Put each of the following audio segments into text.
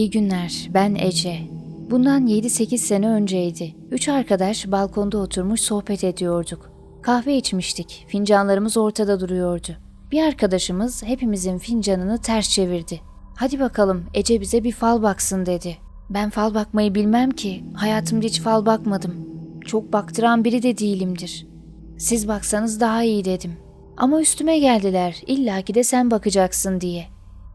İyi günler, ben Ece. Bundan 7-8 sene önceydi. Üç arkadaş balkonda oturmuş sohbet ediyorduk. Kahve içmiştik, fincanlarımız ortada duruyordu. Bir arkadaşımız hepimizin fincanını ters çevirdi. Hadi bakalım Ece bize bir fal baksın dedi. Ben fal bakmayı bilmem ki, hayatımda hiç fal bakmadım. Çok baktıran biri de değilimdir. Siz baksanız daha iyi dedim. Ama üstüme geldiler, illaki de sen bakacaksın diye.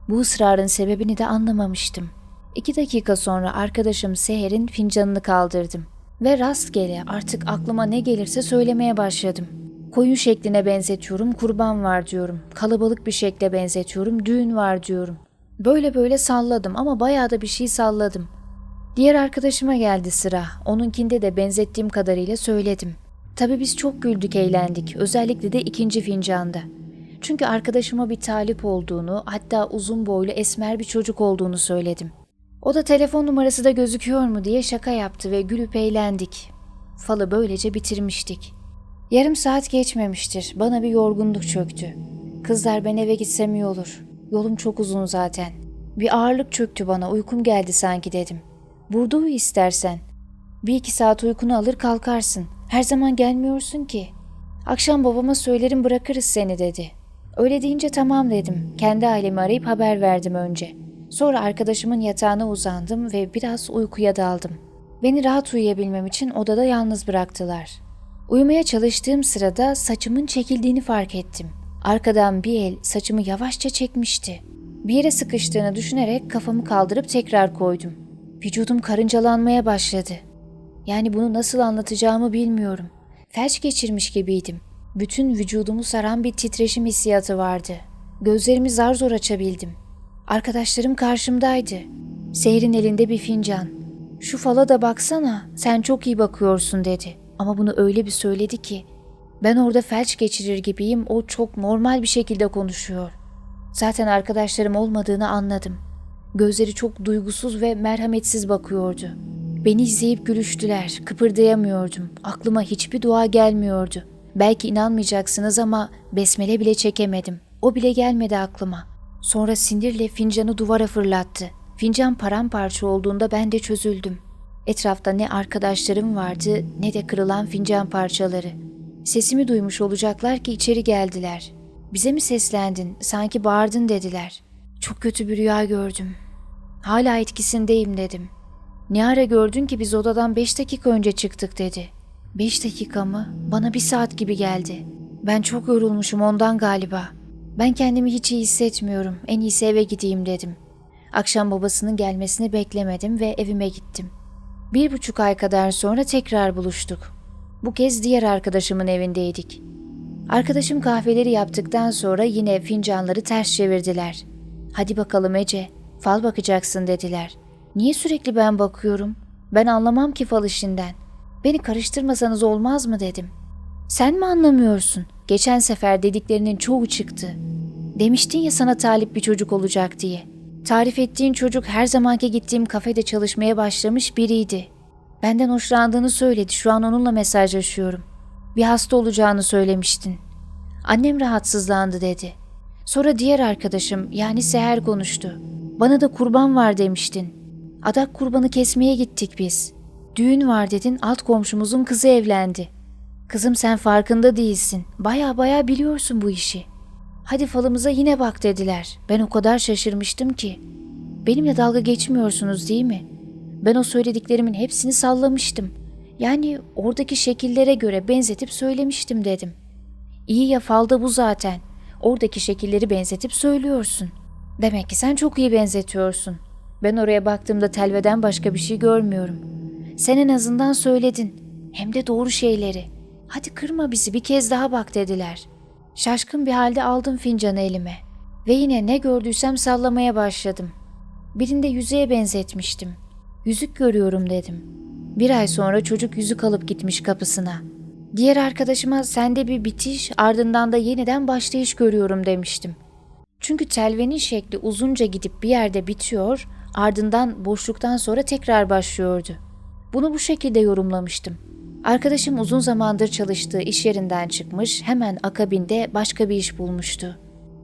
Bu ısrarın sebebini de anlamamıştım. İki dakika sonra arkadaşım Seher'in fincanını kaldırdım. Ve rastgele artık aklıma ne gelirse söylemeye başladım. Koyun şekline benzetiyorum, kurban var diyorum. Kalabalık bir şekle benzetiyorum, düğün var diyorum. Böyle böyle salladım ama bayağı da bir şey salladım. Diğer arkadaşıma geldi sıra. Onunkinde de benzettiğim kadarıyla söyledim. Tabii biz çok güldük, eğlendik. Özellikle de ikinci fincanda. Çünkü arkadaşıma bir talip olduğunu, hatta uzun boylu esmer bir çocuk olduğunu söyledim. O da telefon numarası da gözüküyor mu diye şaka yaptı ve gülüp eğlendik. Falı böylece bitirmiştik. Yarım saat geçmemiştir. Bana bir yorgunluk çöktü. Kızlar ben eve gitsem iyi olur. Yolum çok uzun zaten. Bir ağırlık çöktü bana. Uykum geldi sanki dedim. Burada uyu istersen. Bir iki saat uykunu alır kalkarsın. Her zaman gelmiyorsun ki. Akşam babama söylerim bırakırız seni dedi. Öyle deyince tamam dedim. Kendi ailemi arayıp haber verdim önce. Sonra arkadaşımın yatağına uzandım ve biraz uykuya daldım. Beni rahat uyuyabilmem için odada yalnız bıraktılar. Uyumaya çalıştığım sırada saçımın çekildiğini fark ettim. Arkadan bir el saçımı yavaşça çekmişti. Bir yere sıkıştığını düşünerek kafamı kaldırıp tekrar koydum. Vücudum karıncalanmaya başladı. Yani bunu nasıl anlatacağımı bilmiyorum. Felç geçirmiş gibiydim. Bütün vücudumu saran bir titreşim hissiyatı vardı. Gözlerimi zar zor açabildim. Arkadaşlarım karşımdaydı. Seher'in elinde bir fincan. Şu fala da baksana, sen çok iyi bakıyorsun dedi. Ama bunu öyle bir söyledi ki, ben orada felç geçirir gibiyim, o çok normal bir şekilde konuşuyor. Zaten arkadaşlarım olmadığını anladım. Gözleri çok duygusuz ve merhametsiz bakıyordu. Beni izleyip gülüştüler, kıpırdayamıyordum. Aklıma hiçbir dua gelmiyordu. Belki inanmayacaksınız ama besmele bile çekemedim. O bile gelmedi aklıma. Sonra sinirle fincanı duvara fırlattı. Fincan paramparça olduğunda ben de çözüldüm. Etrafta ne arkadaşlarım vardı ne de kırılan fincan parçaları. Sesimi duymuş olacaklar ki içeri geldiler. Bize mi seslendin, sanki bağırdın dediler. Çok kötü bir rüya gördüm. Hala etkisindeyim dedim. Ne ara gördün ki biz odadan beş dakika önce çıktık dedi. Beş dakika mı? Bana bir saat gibi geldi. Ben çok yorulmuşum ondan galiba. Ben kendimi hiç iyi hissetmiyorum. En iyisi eve gideyim dedim. Akşam babasının gelmesini beklemedim ve evime gittim. Bir buçuk ay kadar sonra tekrar buluştuk. Bu kez diğer arkadaşımın evindeydik. Arkadaşım kahveleri yaptıktan sonra yine fincanları ters çevirdiler. Hadi bakalım Ece, fal bakacaksın dediler. Niye sürekli ben bakıyorum? Ben anlamam ki fal işinden. Beni karıştırmasanız olmaz mı dedim. Sen mi anlamıyorsun? Geçen sefer dediklerinin çoğu çıktı. Demiştin ya sana talip bir çocuk olacak diye. Tarif ettiğin çocuk her zamanki gittiğim kafede çalışmaya başlamış biriydi. Benden hoşlandığını söyledi. Şu an onunla mesajlaşıyorum. Bir hasta olacağını söylemiştin. Annem rahatsızlandı dedi. Sonra diğer arkadaşım yani Seher konuştu. Bana da kurban var demiştin. Adak kurbanı kesmeye gittik biz. Düğün var dedin alt komşumuzun kızı evlendi. Kızım sen farkında değilsin. Baya baya biliyorsun bu işi. Hadi falımıza yine bak dediler. Ben o kadar şaşırmıştım ki. Benimle dalga geçmiyorsunuz değil mi? Ben o söylediklerimin hepsini sallamıştım. Yani oradaki şekillere göre benzetip söylemiştim dedim. İyi ya falda bu zaten. Oradaki şekilleri benzetip söylüyorsun. Demek ki sen çok iyi benzetiyorsun. Ben oraya baktığımda telveden başka bir şey görmüyorum. Sen en azından söyledin. Hem de doğru şeyleri. Hadi kırma bizi bir kez daha bak dediler. Şaşkın bir halde aldım fincanı elime. Ve yine ne gördüysem sallamaya başladım. Birinde yüzüğe benzetmiştim. Yüzük görüyorum dedim. Bir ay sonra çocuk yüzük alıp gitmiş kapısına. Diğer arkadaşıma sende bir bitiş ardından da yeniden başlayış görüyorum demiştim. Çünkü telvenin şekli uzunca gidip bir yerde bitiyor, ardından boşluktan sonra tekrar başlıyordu. Bunu bu şekilde yorumlamıştım. Arkadaşım uzun zamandır çalıştığı iş yerinden çıkmış, hemen akabinde başka bir iş bulmuştu.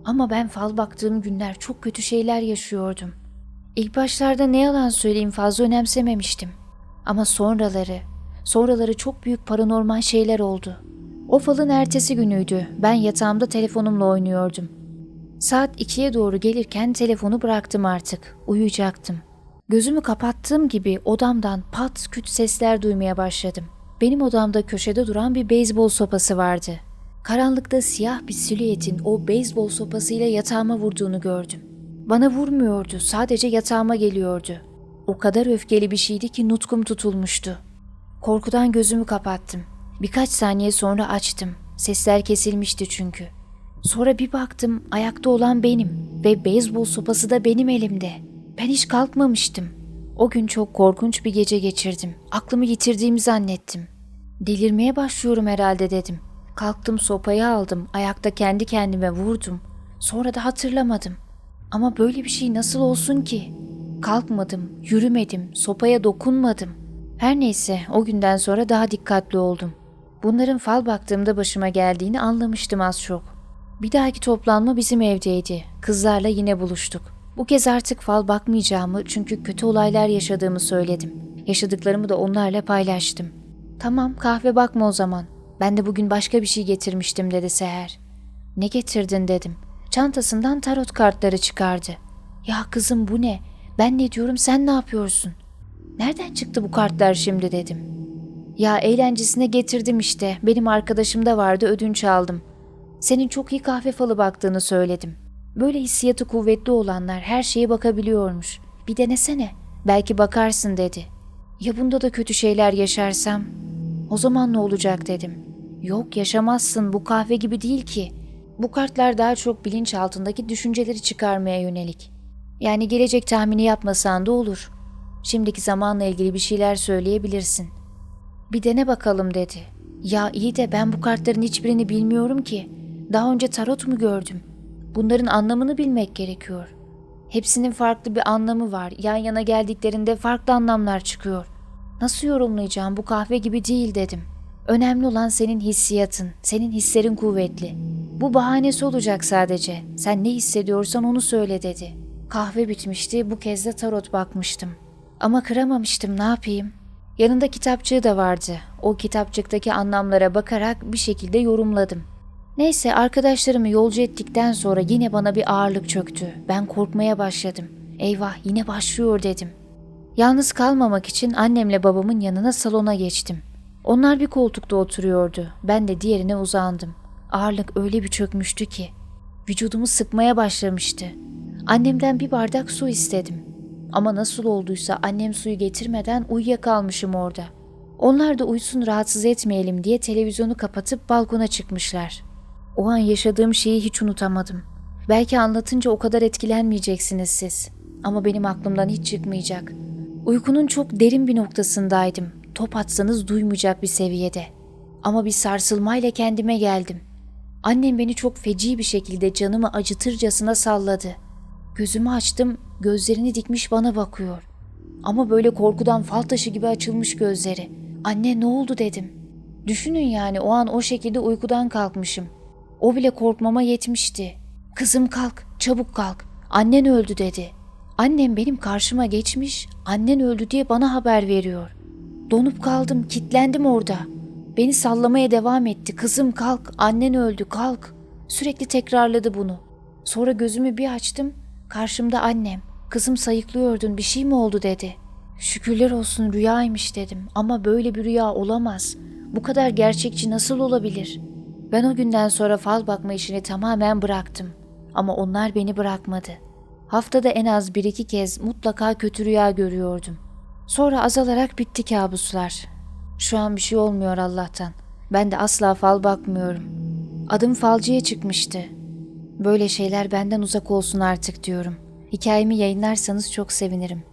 Ama ben fal baktığım günler çok kötü şeyler yaşıyordum. İlk başlarda ne yalan söyleyeyim fazla önemsememiştim. Ama sonraları, sonraları çok büyük paranormal şeyler oldu. O falın ertesi günüydü. Ben yatağımda telefonumla oynuyordum. Saat 2'ye doğru gelirken telefonu bıraktım artık. Uyuyacaktım. Gözümü kapattığım gibi odamdan pat küt sesler duymaya başladım. Benim odamda köşede duran bir beyzbol sopası vardı. Karanlıkta siyah bir silüetin o beyzbol sopasıyla yatağıma vurduğunu gördüm. Bana vurmuyordu, sadece yatağıma geliyordu. O kadar öfkeli bir şeydi ki nutkum tutulmuştu. Korkudan gözümü kapattım. Birkaç saniye sonra açtım. Sesler kesilmişti çünkü. Sonra bir baktım ayakta olan benim ve beyzbol sopası da benim elimde. Ben hiç kalkmamıştım. O gün çok korkunç bir gece geçirdim. Aklımı yitirdiğimi zannettim. Delirmeye başlıyorum herhalde dedim. Kalktım sopayı aldım, ayakta kendi kendime vurdum. Sonra da hatırlamadım. Ama böyle bir şey nasıl olsun ki? Kalkmadım, yürümedim, sopaya dokunmadım. Her neyse o günden sonra daha dikkatli oldum. Bunların fal baktığımda başıma geldiğini anlamıştım az çok. Bir dahaki toplanma bizim evdeydi. Kızlarla yine buluştuk. Bu kez artık fal bakmayacağımı çünkü kötü olaylar yaşadığımı söyledim. Yaşadıklarımı da onlarla paylaştım. Tamam kahve bakma o zaman. Ben de bugün başka bir şey getirmiştim dedi Seher. Ne getirdin dedim. Çantasından tarot kartları çıkardı. Ya kızım bu ne? Ben ne diyorum sen ne yapıyorsun? Nereden çıktı bu kartlar şimdi dedim. Ya eğlencesine getirdim işte. Benim arkadaşım da vardı ödünç aldım. Senin çok iyi kahve falı baktığını söyledim. Böyle hissiyatı kuvvetli olanlar her şeye bakabiliyormuş. Bir denesene. Belki bakarsın dedi. Ya bunda da kötü şeyler yaşarsam? O zaman ne olacak dedim. Yok yaşamazsın bu kahve gibi değil ki. Bu kartlar daha çok bilinç altındaki düşünceleri çıkarmaya yönelik. Yani gelecek tahmini yapmasan da olur. Şimdiki zamanla ilgili bir şeyler söyleyebilirsin. Bir dene bakalım dedi. Ya iyi de ben bu kartların hiçbirini bilmiyorum ki. Daha önce tarot mu gördüm? Bunların anlamını bilmek gerekiyor. Hepsinin farklı bir anlamı var. Yan yana geldiklerinde farklı anlamlar çıkıyor. Nasıl yorumlayacağım bu kahve gibi değil dedim. Önemli olan senin hissiyatın, senin hislerin kuvvetli. Bu bahanesi olacak sadece. Sen ne hissediyorsan onu söyle dedi. Kahve bitmişti, bu kez de tarot bakmıştım. Ama kıramamıştım, ne yapayım? Yanında kitapçığı da vardı. O kitapçıktaki anlamlara bakarak bir şekilde yorumladım. Neyse arkadaşlarımı yolcu ettikten sonra yine bana bir ağırlık çöktü. Ben korkmaya başladım. Eyvah yine başlıyor dedim. Yalnız kalmamak için annemle babamın yanına salona geçtim. Onlar bir koltukta oturuyordu. Ben de diğerine uzandım. Ağırlık öyle bir çökmüştü ki. Vücudumu sıkmaya başlamıştı. Annemden bir bardak su istedim. Ama nasıl olduysa annem suyu getirmeden uyuyakalmışım orada. Onlar da uysun rahatsız etmeyelim diye televizyonu kapatıp balkona çıkmışlar. O an yaşadığım şeyi hiç unutamadım. Belki anlatınca o kadar etkilenmeyeceksiniz siz. Ama benim aklımdan hiç çıkmayacak. Uykunun çok derin bir noktasındaydım. Top atsanız duymayacak bir seviyede. Ama bir sarsılmayla kendime geldim. Annem beni çok feci bir şekilde canımı acıtırcasına salladı. Gözümü açtım, gözlerini dikmiş bana bakıyor. Ama böyle korkudan fal taşı gibi açılmış gözleri. Anne ne oldu dedim. Düşünün yani o an o şekilde uykudan kalkmışım. O bile korkmama yetmişti. Kızım kalk, çabuk kalk. Annen öldü dedi. Annem benim karşıma geçmiş, annen öldü diye bana haber veriyor. Donup kaldım, kitlendim orada. Beni sallamaya devam etti. Kızım kalk, annen öldü, kalk. Sürekli tekrarladı bunu. Sonra gözümü bir açtım, karşımda annem. Kızım sayıklıyordun, bir şey mi oldu dedi. Şükürler olsun rüyaymış dedim ama böyle bir rüya olamaz. Bu kadar gerçekçi nasıl olabilir? Ben o günden sonra fal bakma işini tamamen bıraktım. Ama onlar beni bırakmadı. Haftada en az bir iki kez mutlaka kötü rüya görüyordum. Sonra azalarak bitti kabuslar. Şu an bir şey olmuyor Allah'tan. Ben de asla fal bakmıyorum. Adım falcıya çıkmıştı. Böyle şeyler benden uzak olsun artık diyorum. Hikayemi yayınlarsanız çok sevinirim.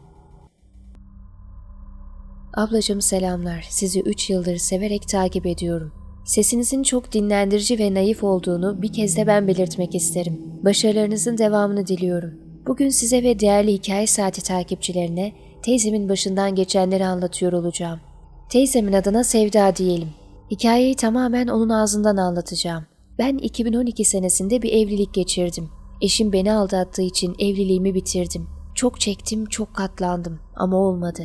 Ablacım selamlar. Sizi 3 yıldır severek takip ediyorum. Sesinizin çok dinlendirici ve naif olduğunu bir kez de ben belirtmek isterim. Başarılarınızın devamını diliyorum. Bugün size ve değerli hikaye saati takipçilerine teyzemin başından geçenleri anlatıyor olacağım. Teyzemin adına Sevda diyelim. Hikayeyi tamamen onun ağzından anlatacağım. Ben 2012 senesinde bir evlilik geçirdim. Eşim beni aldattığı için evliliğimi bitirdim. Çok çektim, çok katlandım ama olmadı.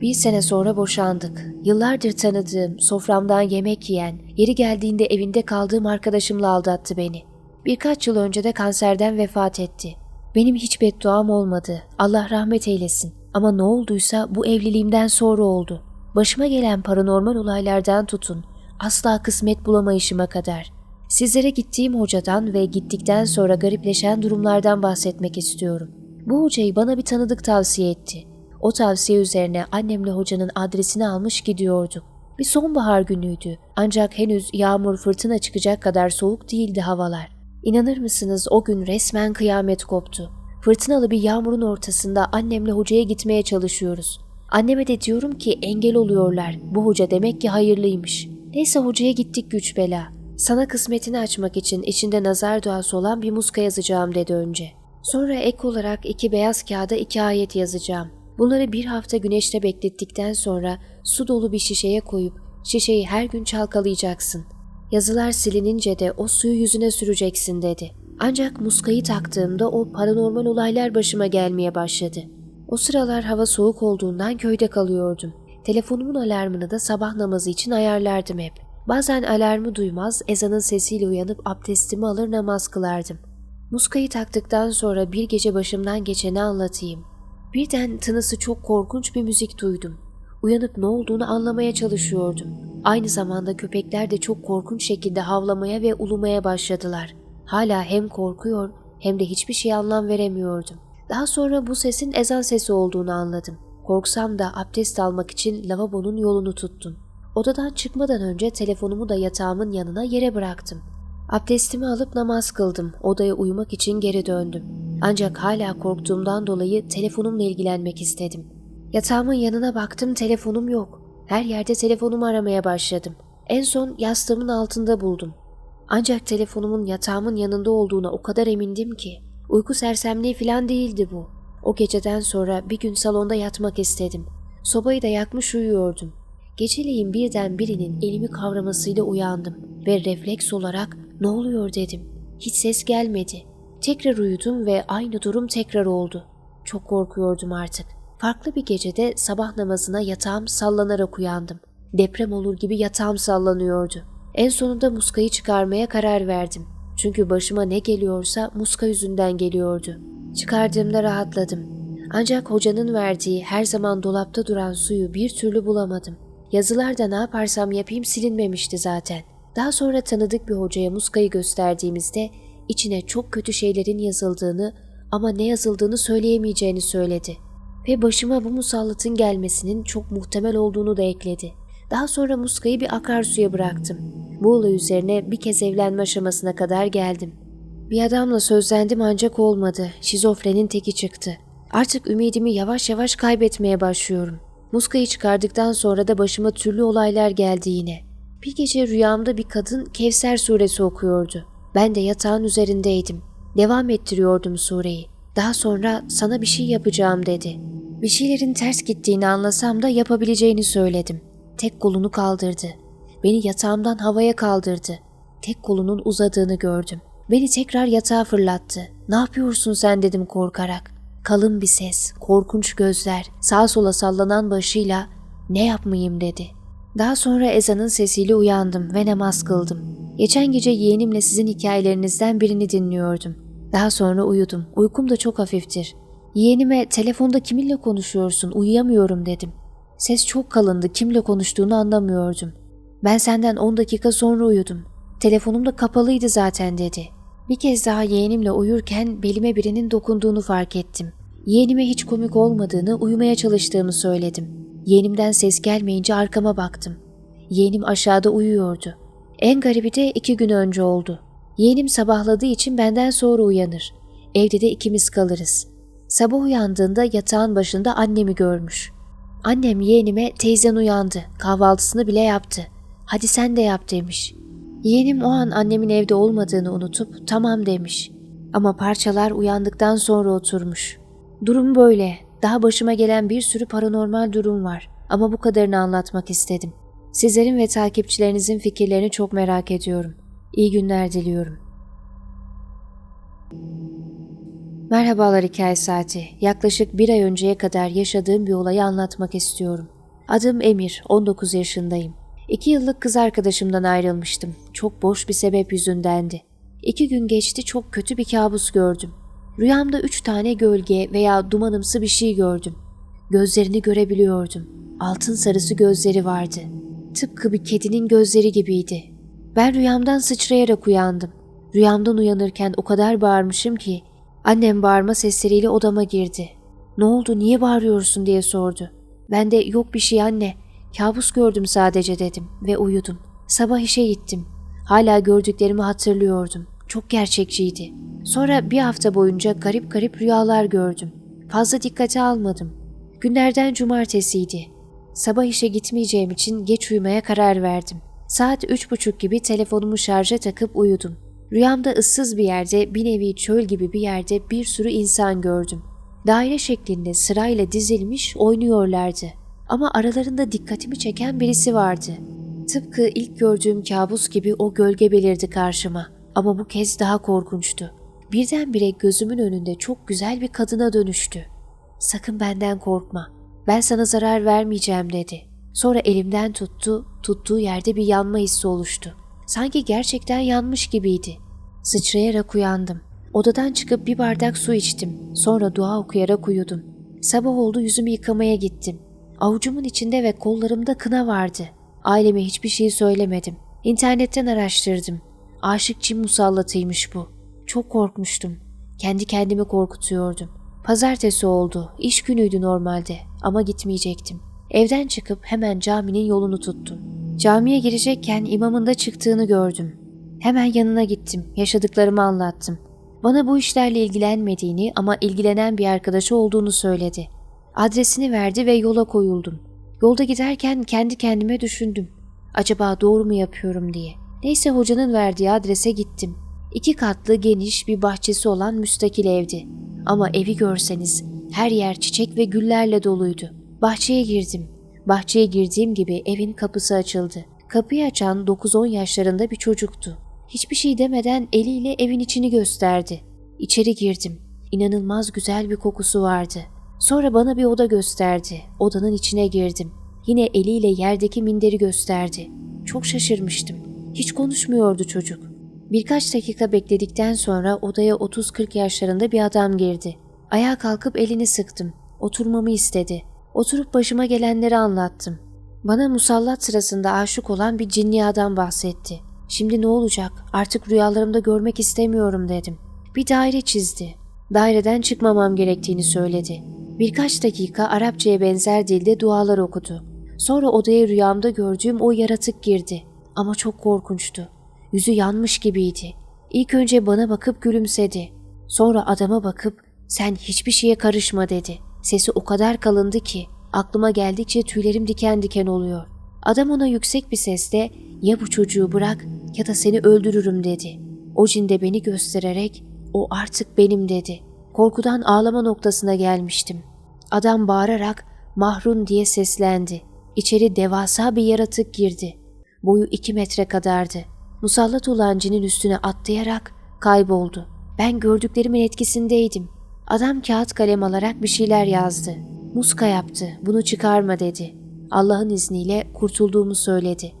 Bir sene sonra boşandık. Yıllardır tanıdığım, soframdan yemek yiyen, yeri geldiğinde evinde kaldığım arkadaşımla aldattı beni. Birkaç yıl önce de kanserden vefat etti. Benim hiç bedduam olmadı. Allah rahmet eylesin. Ama ne olduysa bu evliliğimden sonra oldu. Başıma gelen paranormal olaylardan tutun, asla kısmet bulamayışıma kadar. Sizlere gittiğim hocadan ve gittikten sonra garipleşen durumlardan bahsetmek istiyorum. Bu hocayı bana bir tanıdık tavsiye etti. O tavsiye üzerine annemle hocanın adresini almış gidiyorduk. Bir sonbahar günüydü ancak henüz yağmur fırtına çıkacak kadar soğuk değildi havalar. İnanır mısınız o gün resmen kıyamet koptu. Fırtınalı bir yağmurun ortasında annemle hocaya gitmeye çalışıyoruz. Anneme de diyorum ki engel oluyorlar. Bu hoca demek ki hayırlıymış. Neyse hocaya gittik güç bela. Sana kısmetini açmak için içinde nazar duası olan bir muska yazacağım dedi önce. Sonra ek olarak iki beyaz kağıda iki ayet yazacağım. Bunları bir hafta güneşte beklettikten sonra su dolu bir şişeye koyup şişeyi her gün çalkalayacaksın. Yazılar silinince de o suyu yüzüne süreceksin dedi. Ancak muskayı taktığımda o paranormal olaylar başıma gelmeye başladı. O sıralar hava soğuk olduğundan köyde kalıyordum. Telefonumun alarmını da sabah namazı için ayarlardım hep. Bazen alarmı duymaz, ezanın sesiyle uyanıp abdestimi alır namaz kılardım. Muskayı taktıktan sonra bir gece başımdan geçeni anlatayım. Birden tınısı çok korkunç bir müzik duydum. Uyanıp ne olduğunu anlamaya çalışıyordum. Aynı zamanda köpekler de çok korkunç şekilde havlamaya ve ulumaya başladılar. Hala hem korkuyor hem de hiçbir şey anlam veremiyordum. Daha sonra bu sesin ezan sesi olduğunu anladım. Korksam da abdest almak için lavabonun yolunu tuttum. Odadan çıkmadan önce telefonumu da yatağımın yanına yere bıraktım. Abdestimi alıp namaz kıldım. Odaya uyumak için geri döndüm. Ancak hala korktuğumdan dolayı telefonumla ilgilenmek istedim. Yatağımın yanına baktım telefonum yok. Her yerde telefonumu aramaya başladım. En son yastığımın altında buldum. Ancak telefonumun yatağımın yanında olduğuna o kadar emindim ki. Uyku sersemliği falan değildi bu. O geceden sonra bir gün salonda yatmak istedim. Sobayı da yakmış uyuyordum. Geceleyin birden birinin elimi kavramasıyla uyandım ve refleks olarak ne oluyor dedim. Hiç ses gelmedi. Tekrar uyudum ve aynı durum tekrar oldu. Çok korkuyordum artık. Farklı bir gecede sabah namazına yatağım sallanarak uyandım. Deprem olur gibi yatağım sallanıyordu. En sonunda muskayı çıkarmaya karar verdim. Çünkü başıma ne geliyorsa muska yüzünden geliyordu. Çıkardığımda rahatladım. Ancak hocanın verdiği her zaman dolapta duran suyu bir türlü bulamadım. Yazılarda ne yaparsam yapayım silinmemişti zaten. Daha sonra tanıdık bir hocaya muskayı gösterdiğimizde içine çok kötü şeylerin yazıldığını ama ne yazıldığını söyleyemeyeceğini söyledi. Ve başıma bu musallatın gelmesinin çok muhtemel olduğunu da ekledi. Daha sonra muskayı bir akarsuya bıraktım. Bu olay üzerine bir kez evlenme aşamasına kadar geldim. Bir adamla sözlendim ancak olmadı. Şizofrenin teki çıktı. Artık ümidimi yavaş yavaş kaybetmeye başlıyorum. Muskayı çıkardıktan sonra da başıma türlü olaylar geldi yine. Bir gece rüyamda bir kadın Kevser suresi okuyordu. Ben de yatağın üzerindeydim. Devam ettiriyordum sureyi. Daha sonra sana bir şey yapacağım dedi. Bir şeylerin ters gittiğini anlasam da yapabileceğini söyledim. Tek kolunu kaldırdı. Beni yatağımdan havaya kaldırdı. Tek kolunun uzadığını gördüm. Beni tekrar yatağa fırlattı. Ne yapıyorsun sen dedim korkarak. Kalın bir ses, korkunç gözler, sağa sola sallanan başıyla ne yapmayayım dedi. Daha sonra ezanın sesiyle uyandım ve namaz kıldım. Geçen gece yeğenimle sizin hikayelerinizden birini dinliyordum. Daha sonra uyudum. Uykum da çok hafiftir. Yeğenime telefonda kiminle konuşuyorsun uyuyamıyorum dedim. Ses çok kalındı kimle konuştuğunu anlamıyordum. Ben senden 10 dakika sonra uyudum. Telefonum da kapalıydı zaten dedi. Bir kez daha yeğenimle uyurken belime birinin dokunduğunu fark ettim. Yeğenime hiç komik olmadığını, uyumaya çalıştığımı söyledim. Yeğenimden ses gelmeyince arkama baktım. Yeğenim aşağıda uyuyordu. En garibi de iki gün önce oldu. Yeğenim sabahladığı için benden sonra uyanır. Evde de ikimiz kalırız. Sabah uyandığında yatağın başında annemi görmüş. Annem yeğenime teyzen uyandı, kahvaltısını bile yaptı. Hadi sen de yap demiş. Yeğenim o an annemin evde olmadığını unutup tamam demiş. Ama parçalar uyandıktan sonra oturmuş. Durum böyle. Daha başıma gelen bir sürü paranormal durum var. Ama bu kadarını anlatmak istedim. Sizlerin ve takipçilerinizin fikirlerini çok merak ediyorum. İyi günler diliyorum. Merhabalar Hikaye Saati. Yaklaşık bir ay önceye kadar yaşadığım bir olayı anlatmak istiyorum. Adım Emir, 19 yaşındayım. İki yıllık kız arkadaşımdan ayrılmıştım. Çok boş bir sebep yüzündendi. İki gün geçti çok kötü bir kabus gördüm. Rüyamda üç tane gölge veya dumanımsı bir şey gördüm. Gözlerini görebiliyordum. Altın sarısı gözleri vardı. Tıpkı bir kedinin gözleri gibiydi. Ben rüyamdan sıçrayarak uyandım. Rüyamdan uyanırken o kadar bağırmışım ki annem bağırma sesleriyle odama girdi. Ne oldu niye bağırıyorsun diye sordu. Ben de yok bir şey anne kabus gördüm sadece dedim ve uyudum. Sabah işe gittim. Hala gördüklerimi hatırlıyordum. Çok gerçekçiydi. Sonra bir hafta boyunca garip garip rüyalar gördüm. Fazla dikkate almadım. Günlerden cumartesiydi. Sabah işe gitmeyeceğim için geç uyumaya karar verdim. Saat üç buçuk gibi telefonumu şarja takıp uyudum. Rüyamda ıssız bir yerde, bir nevi çöl gibi bir yerde bir sürü insan gördüm. Daire şeklinde sırayla dizilmiş oynuyorlardı. Ama aralarında dikkatimi çeken birisi vardı. Tıpkı ilk gördüğüm kabus gibi o gölge belirdi karşıma. Ama bu kez daha korkunçtu. Birdenbire gözümün önünde çok güzel bir kadına dönüştü. Sakın benden korkma. Ben sana zarar vermeyeceğim dedi. Sonra elimden tuttu, tuttuğu yerde bir yanma hissi oluştu. Sanki gerçekten yanmış gibiydi. Sıçrayarak uyandım. Odadan çıkıp bir bardak su içtim. Sonra dua okuyarak uyudum. Sabah oldu yüzümü yıkamaya gittim. Avucumun içinde ve kollarımda kına vardı. Aileme hiçbir şey söylemedim. İnternetten araştırdım. Aşık Çin musallatıymış bu. Çok korkmuştum. Kendi kendimi korkutuyordum. Pazartesi oldu. İş günüydü normalde ama gitmeyecektim. Evden çıkıp hemen caminin yolunu tuttum. Camiye girecekken imamın da çıktığını gördüm. Hemen yanına gittim. Yaşadıklarımı anlattım. Bana bu işlerle ilgilenmediğini ama ilgilenen bir arkadaşı olduğunu söyledi. Adresini verdi ve yola koyuldum. Yolda giderken kendi kendime düşündüm. Acaba doğru mu yapıyorum diye. Neyse hocanın verdiği adrese gittim. İki katlı geniş bir bahçesi olan müstakil evdi. Ama evi görseniz her yer çiçek ve güllerle doluydu. Bahçeye girdim. Bahçeye girdiğim gibi evin kapısı açıldı. Kapıyı açan 9-10 yaşlarında bir çocuktu. Hiçbir şey demeden eliyle evin içini gösterdi. İçeri girdim. İnanılmaz güzel bir kokusu vardı. Sonra bana bir oda gösterdi. Odanın içine girdim. Yine eliyle yerdeki minderi gösterdi. Çok şaşırmıştım. Hiç konuşmuyordu çocuk. Birkaç dakika bekledikten sonra odaya 30-40 yaşlarında bir adam girdi. Ayağa kalkıp elini sıktım. Oturmamı istedi. Oturup başıma gelenleri anlattım. Bana musallat sırasında aşık olan bir cinli adam bahsetti. Şimdi ne olacak? Artık rüyalarımda görmek istemiyorum dedim. Bir daire çizdi. Daireden çıkmamam gerektiğini söyledi. Birkaç dakika Arapçaya benzer dilde dualar okudu. Sonra odaya rüyamda gördüğüm o yaratık girdi. Ama çok korkunçtu. Yüzü yanmış gibiydi. İlk önce bana bakıp gülümsedi. Sonra adama bakıp sen hiçbir şeye karışma dedi. Sesi o kadar kalındı ki aklıma geldikçe tüylerim diken diken oluyor. Adam ona yüksek bir sesle ya bu çocuğu bırak ya da seni öldürürüm dedi. O cin de beni göstererek o artık benim dedi. Korkudan ağlama noktasına gelmiştim. Adam bağırarak mahrun diye seslendi. İçeri devasa bir yaratık girdi. Boyu iki metre kadardı. Musallat olan cinin üstüne atlayarak kayboldu. Ben gördüklerimin etkisindeydim. Adam kağıt kalem alarak bir şeyler yazdı. Muska yaptı, bunu çıkarma dedi. Allah'ın izniyle kurtulduğumu söyledi.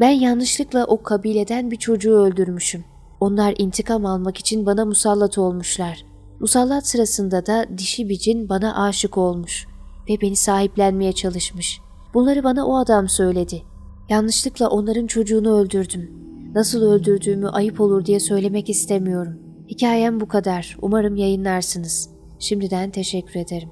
Ben yanlışlıkla o kabileden bir çocuğu öldürmüşüm. Onlar intikam almak için bana musallat olmuşlar. Musallat sırasında da dişi bir cin bana aşık olmuş ve beni sahiplenmeye çalışmış. Bunları bana o adam söyledi. Yanlışlıkla onların çocuğunu öldürdüm. Nasıl öldürdüğümü ayıp olur diye söylemek istemiyorum. Hikayem bu kadar. Umarım yayınlarsınız. Şimdiden teşekkür ederim.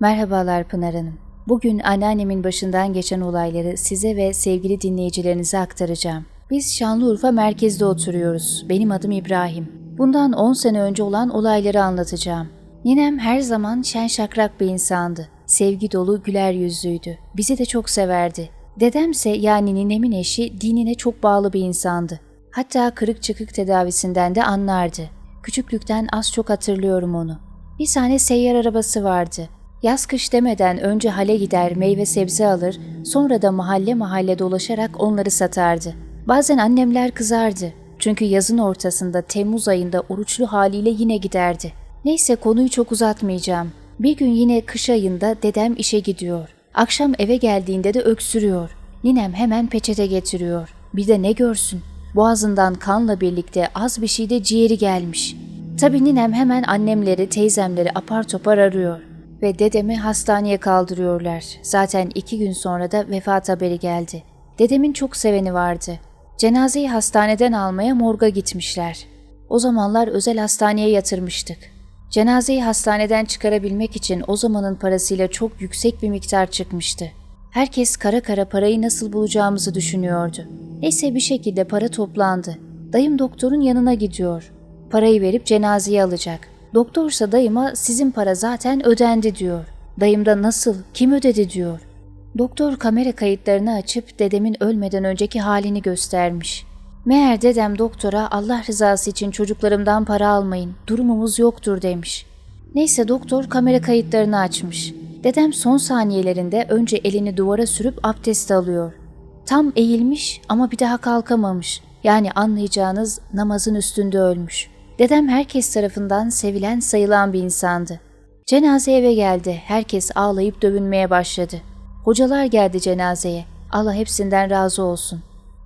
Merhabalar Pınar Hanım. Bugün anneannemin başından geçen olayları size ve sevgili dinleyicilerinize aktaracağım. Biz Şanlıurfa merkezde oturuyoruz. Benim adım İbrahim. Bundan 10 sene önce olan olayları anlatacağım. Ninem her zaman şen şakrak bir insandı. Sevgi dolu, güler yüzlüydü. Bizi de çok severdi. Dedemse yani ninemin eşi dinine çok bağlı bir insandı. Hatta kırık çıkık tedavisinden de anlardı. Küçüklükten az çok hatırlıyorum onu. Bir tane seyyar arabası vardı. Yaz kış demeden önce hale gider meyve sebze alır, sonra da mahalle mahalle dolaşarak onları satardı. Bazen annemler kızardı. Çünkü yazın ortasında Temmuz ayında oruçlu haliyle yine giderdi. Neyse konuyu çok uzatmayacağım. Bir gün yine kış ayında dedem işe gidiyor. Akşam eve geldiğinde de öksürüyor. Ninem hemen peçete getiriyor. Bir de ne görsün? Boğazından kanla birlikte az bir şey de ciğeri gelmiş. Tabii ninem hemen annemleri, teyzemleri apar topar arıyor. Ve dedemi hastaneye kaldırıyorlar. Zaten iki gün sonra da vefat haberi geldi. Dedemin çok seveni vardı. Cenazeyi hastaneden almaya morga gitmişler. O zamanlar özel hastaneye yatırmıştık. Cenazeyi hastaneden çıkarabilmek için o zamanın parasıyla çok yüksek bir miktar çıkmıştı. Herkes kara kara parayı nasıl bulacağımızı düşünüyordu. Neyse bir şekilde para toplandı. Dayım doktorun yanına gidiyor. Parayı verip cenazeyi alacak. Doktorsa dayıma sizin para zaten ödendi diyor. Dayım da nasıl, kim ödedi diyor. Doktor kamera kayıtlarını açıp dedemin ölmeden önceki halini göstermiş. Meğer dedem doktora Allah rızası için çocuklarımdan para almayın, durumumuz yoktur demiş. Neyse doktor kamera kayıtlarını açmış. Dedem son saniyelerinde önce elini duvara sürüp abdest alıyor. Tam eğilmiş ama bir daha kalkamamış. Yani anlayacağınız namazın üstünde ölmüş. Dedem herkes tarafından sevilen sayılan bir insandı. Cenaze eve geldi. Herkes ağlayıp dövünmeye başladı. Hocalar geldi cenazeye. Allah hepsinden razı olsun.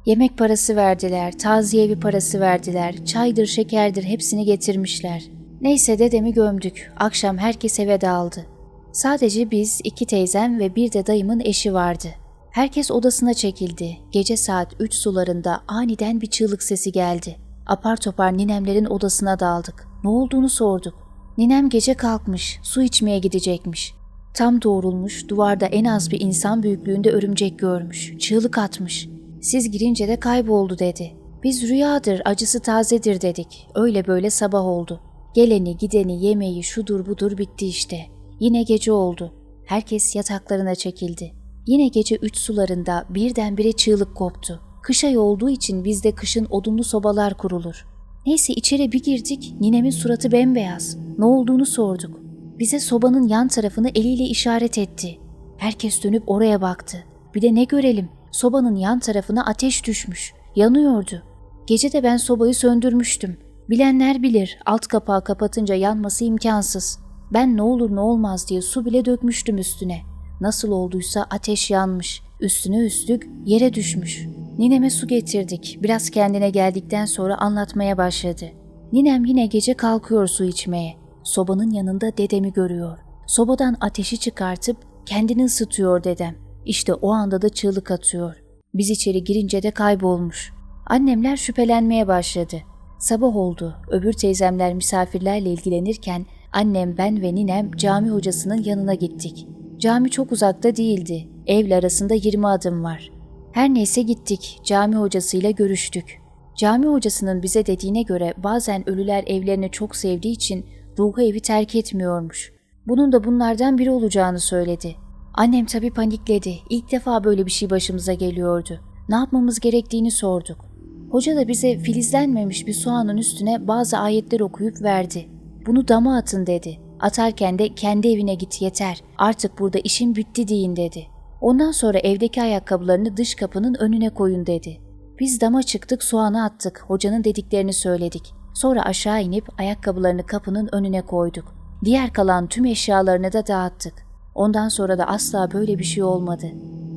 Yemek parası verdiler, taziyevi parası verdiler, çaydır, şekerdir hepsini getirmişler. Neyse dedemi gömdük. Akşam herkes eve dağıldı. Sadece biz, iki teyzem ve bir de dayımın eşi vardı. Herkes odasına çekildi. Gece saat 3 sularında aniden bir çığlık sesi geldi. Apar topar ninemlerin odasına daldık. Ne olduğunu sorduk. Ninem gece kalkmış, su içmeye gidecekmiş. Tam doğrulmuş, duvarda en az bir insan büyüklüğünde örümcek görmüş. Çığlık atmış. Siz girince de kayboldu dedi. Biz rüyadır, acısı tazedir dedik. Öyle böyle sabah oldu. Geleni, gideni, yemeği, şudur budur bitti işte. Yine gece oldu. Herkes yataklarına çekildi. Yine gece üç sularında birdenbire çığlık koptu. Kış ayı olduğu için bizde kışın odunlu sobalar kurulur. Neyse içeri bir girdik, ninemin suratı bembeyaz. Ne olduğunu sorduk. Bize sobanın yan tarafını eliyle işaret etti. Herkes dönüp oraya baktı. Bir de ne görelim? Sobanın yan tarafına ateş düşmüş. Yanıyordu. Gece de ben sobayı söndürmüştüm. Bilenler bilir, alt kapağı kapatınca yanması imkansız. Ben ne olur ne olmaz diye su bile dökmüştüm üstüne. Nasıl olduysa ateş yanmış. Üstüne üstlük yere düşmüş. Nineme su getirdik. Biraz kendine geldikten sonra anlatmaya başladı. Ninem yine gece kalkıyor su içmeye. Sobanın yanında dedemi görüyor. Sobadan ateşi çıkartıp kendini ısıtıyor dedem. İşte o anda da çığlık atıyor. Biz içeri girince de kaybolmuş. Annemler şüphelenmeye başladı. Sabah oldu. Öbür teyzemler misafirlerle ilgilenirken annem, ben ve ninem cami hocasının yanına gittik. Cami çok uzakta değildi. Evle arasında 20 adım var. Her neyse gittik. Cami hocasıyla görüştük. Cami hocasının bize dediğine göre bazen ölüler evlerini çok sevdiği için ruhu evi terk etmiyormuş. Bunun da bunlardan biri olacağını söyledi. Annem tabii panikledi. İlk defa böyle bir şey başımıza geliyordu. Ne yapmamız gerektiğini sorduk. Hoca da bize filizlenmemiş bir soğanın üstüne bazı ayetler okuyup verdi. Bunu dama atın dedi. Atarken de kendi evine git yeter. Artık burada işin bitti deyin dedi. Ondan sonra evdeki ayakkabılarını dış kapının önüne koyun dedi. Biz dama çıktık soğanı attık. Hocanın dediklerini söyledik. Sonra aşağı inip ayakkabılarını kapının önüne koyduk. Diğer kalan tüm eşyalarını da dağıttık. Ondan sonra da asla böyle bir şey olmadı.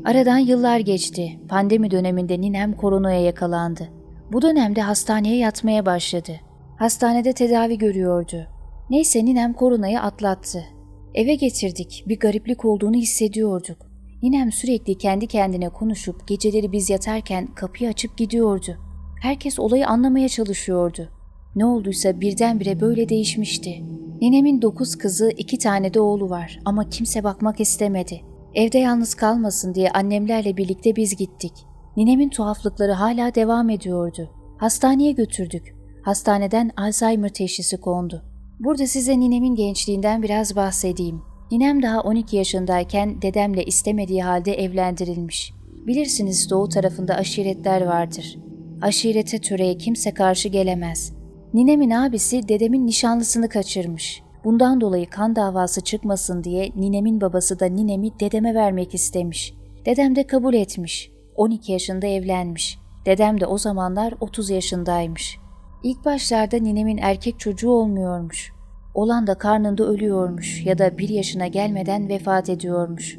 Aradan yıllar geçti. Pandemi döneminde ninem koronaya yakalandı. Bu dönemde hastaneye yatmaya başladı. Hastanede tedavi görüyordu. Neyse ninem koronayı atlattı. Eve getirdik. Bir gariplik olduğunu hissediyorduk. Ninem sürekli kendi kendine konuşup geceleri biz yatarken kapıyı açıp gidiyordu. Herkes olayı anlamaya çalışıyordu. Ne olduysa birdenbire böyle değişmişti. Ninemin dokuz kızı, iki tane de oğlu var ama kimse bakmak istemedi. Evde yalnız kalmasın diye annemlerle birlikte biz gittik. Ninemin tuhaflıkları hala devam ediyordu. Hastaneye götürdük. Hastaneden Alzheimer teşhisi kondu. Burada size ninemin gençliğinden biraz bahsedeyim. Ninem daha 12 yaşındayken dedemle istemediği halde evlendirilmiş. Bilirsiniz doğu tarafında aşiretler vardır. Aşirete töreye kimse karşı gelemez. Ninemin abisi dedemin nişanlısını kaçırmış. Bundan dolayı kan davası çıkmasın diye ninemin babası da ninemi dedeme vermek istemiş. Dedem de kabul etmiş. 12 yaşında evlenmiş. Dedem de o zamanlar 30 yaşındaymış. İlk başlarda ninemin erkek çocuğu olmuyormuş. Olan da karnında ölüyormuş ya da bir yaşına gelmeden vefat ediyormuş.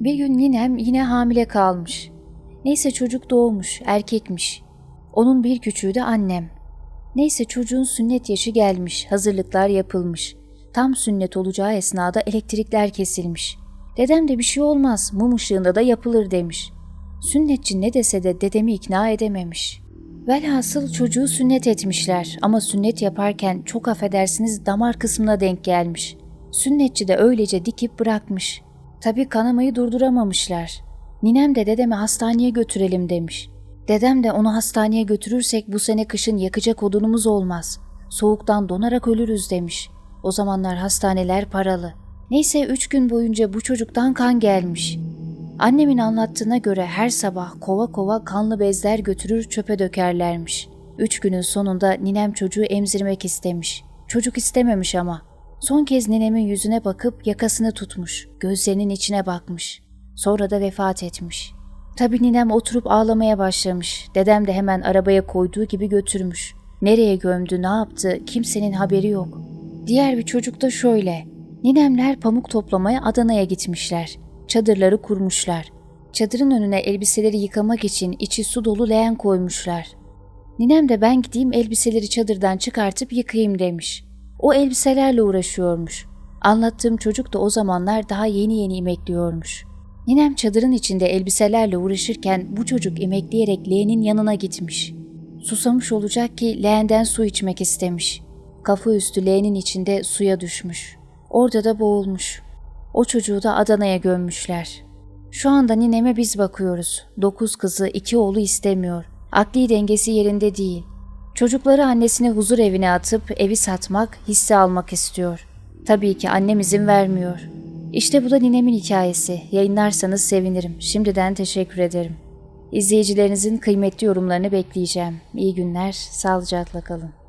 Bir gün ninem yine hamile kalmış. Neyse çocuk doğmuş, erkekmiş. Onun bir küçüğü de annem. Neyse çocuğun sünnet yaşı gelmiş, hazırlıklar yapılmış. Tam sünnet olacağı esnada elektrikler kesilmiş. Dedem de bir şey olmaz, mum ışığında da yapılır demiş. Sünnetçi ne dese de dedemi ikna edememiş. Velhasıl çocuğu sünnet etmişler ama sünnet yaparken çok affedersiniz damar kısmına denk gelmiş. Sünnetçi de öylece dikip bırakmış. Tabii kanamayı durduramamışlar. Ninem de dedemi hastaneye götürelim demiş. Dedem de onu hastaneye götürürsek bu sene kışın yakacak odunumuz olmaz. Soğuktan donarak ölürüz demiş. O zamanlar hastaneler paralı. Neyse üç gün boyunca bu çocuktan kan gelmiş. Annemin anlattığına göre her sabah kova kova kanlı bezler götürür çöpe dökerlermiş. Üç günün sonunda ninem çocuğu emzirmek istemiş. Çocuk istememiş ama. Son kez ninemin yüzüne bakıp yakasını tutmuş, gözlerinin içine bakmış. Sonra da vefat etmiş. Tabii ninem oturup ağlamaya başlamış. Dedem de hemen arabaya koyduğu gibi götürmüş. Nereye gömdü, ne yaptı kimsenin haberi yok. Diğer bir çocuk da şöyle. Ninemler pamuk toplamaya Adana'ya gitmişler. Çadırları kurmuşlar. Çadırın önüne elbiseleri yıkamak için içi su dolu leğen koymuşlar. Ninem de ben gideyim elbiseleri çadırdan çıkartıp yıkayayım demiş. O elbiselerle uğraşıyormuş. Anlattığım çocuk da o zamanlar daha yeni yeni emekliyormuş. Ninem çadırın içinde elbiselerle uğraşırken bu çocuk emekleyerek leğenin yanına gitmiş. Susamış olacak ki leğenden su içmek istemiş. Kafa üstü leğenin içinde suya düşmüş. Orada da boğulmuş. O çocuğu da Adana'ya gömmüşler. Şu anda nineme biz bakıyoruz. Dokuz kızı, iki oğlu istemiyor. Akli dengesi yerinde değil. Çocukları annesine huzur evine atıp evi satmak, hisse almak istiyor. Tabii ki annem izin vermiyor. İşte bu da ninemin hikayesi. Yayınlarsanız sevinirim. Şimdiden teşekkür ederim. İzleyicilerinizin kıymetli yorumlarını bekleyeceğim. İyi günler, sağlıcakla kalın.